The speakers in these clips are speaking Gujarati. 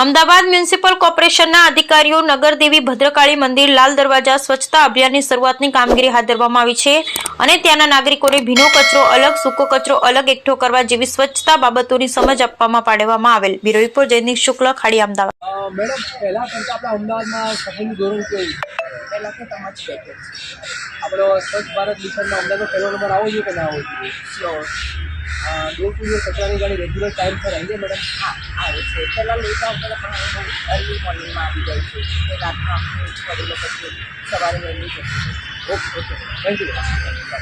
અમદાવાદ મ્યુનિસિપલ કોર્પોરેશનના અધિકારીઓ નગરદેવી ભદ્રકાળી મંદિર, લાલ દરવાજા, સ્વચ્છતા અભિયાનની શરૂઆતની કામગીરી હાથ ધરવામાં આવી છે અને ત્યાંના નાગરિકોને ભીનો કચરો અલગ, સૂકો કચરો અલગ, એકઠો કરવા જેવી સ્વચ્છતા બાબતોની સમજ આપવામાં પાડવામાં આવેલ. બ્યુરો રિપોર્ટ, જયદીપ શુક્લ, ખાડી, અમદાવાદ. આપણા સ્વચ્છ ભારત મિશનમાં અમદાવાદમાં પહેલો નંબર આવો જોઈએ કે ના આવો જોઈએ? સ્યોર ડોર ટુ ડોર કચરાની ગાડી રેગ્યુલર ટાઈમ પર આવી જાય મેડમ હા આવે છે પહેલાં લેટ આવતા હતા પણ હવે બહુ અર્લી મોર્નિંગમાં આવી જાય છે કે રાતનો આપણે જ પડેલો પછી સવારે વહેલું જતું ओके ओके थैंक यू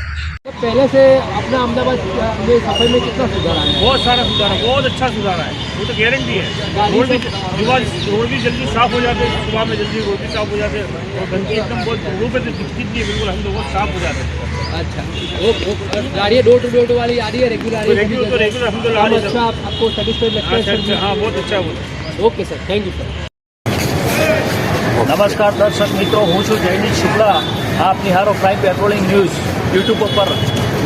पहले से अपना अहमदाबाद में सफाई में कितना सुधार आया है बहुत सारा सुधार है बहुत अच्छा सुधार है वो तो गारंटी है गाड़ी रोड भी से- रोड रोड भी जल्दी साफ हो जाते हैं सुबह में जल्दी रोड भी साफ हो जाते हैं और गंदगी एकदम बहुत रोड पे तो दिखती नहीं है बिल्कुल हम लोग बहुत साफ हो जाते हैं अच्छा वो वो गाड़ी डोर टू डोर वाली आ रही है रेगुलर आ तो रही है रेगुलर तो रेगुलर हम तो ला काम रहे अच्छा आप, आपको सेटिस्फाइड लगता हाँ है सर सर हाँ बहुत अच्छा है वो okay sir thank you sir નમસ્કાર દર્શક મિત્રો હું છું જયદીપ શુક્લા આપ નિહારો પ્રાઇમ પેટ્રોલિંગ ન્યૂઝ યુટ્યુબ ઉપર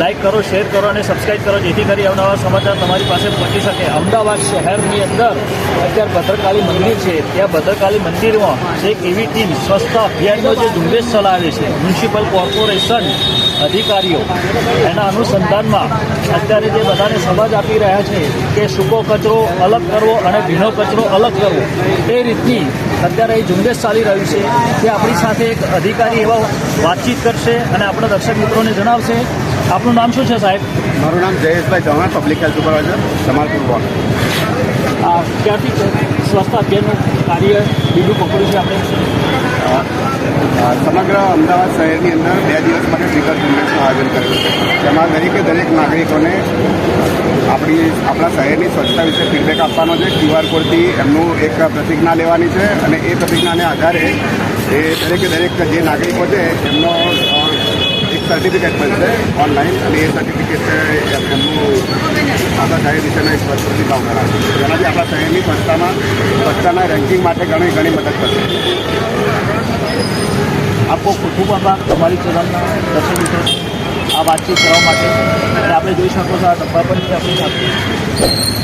લાઇક કરો શેર કરો અને સબસ્ક્રાઇબ કરો, જેથી કરી અવનવા સમાચાર તમારી પાસે પહોંચી શકે. અમદાવાદ શહેરની અંદર અત્યારે ભદ્રકાળી મંદિર છે. ત્યાં ભદ્રકાળી મંદિરમાં એક એવી ટીમ સ્વચ્છતા અભિયાનનો જે ઝુંબેશ ચલાવે છે મ્યુનિસિપલ કોર્પોરેશન અધિકારીઓ, એના અનુસંધાનમાં અત્યારે જે બધાને સમજ આપી રહ્યા છે કે સૂકો કચરો અલગ કરવો અને ભીનો કચરો અલગ કરવો, એ રીતની અત્યારે એ ઝુંબેશ ચાલી રહ્યું છે તે આપણી સાથે એક અધિકારી એવા વાતચીત કરશે અને આપણા દર્શક મિત્રોને જણાવશે. આપનું નામ શું છે સાહેબ? મારું નામ Jayeshbhai Chauhan public health supervisor Jamalpur ward ક્યાંથી સ્વચ્છતા અભિયાનનું કાર્ય બીજું પકડ્યું છે આપણે? સમગ્ર અમદાવાદ શહેરની અંદર બે દિવસ માટે સ્પીકર ઝુંબેશનું આયોજન કર્યું છે. જેમાં દરેકે દરેક નાગરિકોને આપણી આપણા શહેરની સ્વચ્છતા વિશે ફીડબેક આપવાનો છે. ક્યુઆર કોડથી એમનું એક પ્રતિજ્ઞા લેવાની છે અને એ પ્રતિજ્ઞાને આધારે એ દરેકે દરેક જે નાગરિકો છે એમનો એક સર્ટિફિકેટ મળશે ઓનલાઈન અને એ સર્ટિફિકેટ એમનું આપણા શહેર વિશેના એક પ્રતિભાવ કરાવશે જેનાથી આપણા શહેરની સ્વચ્છતામાં, સ્વચ્છતાના રેન્કિંગ માટે ઘણી ઘણી મદદ કરશે આપકો ખૂબ ખૂબ આભાર. તમારી ચેનલના દર્શક મિત્રો આ વાતચીત કરવા માટે. આપણે જોઈ શકો છો આ ડબ્બા પણ આપણી સાથે.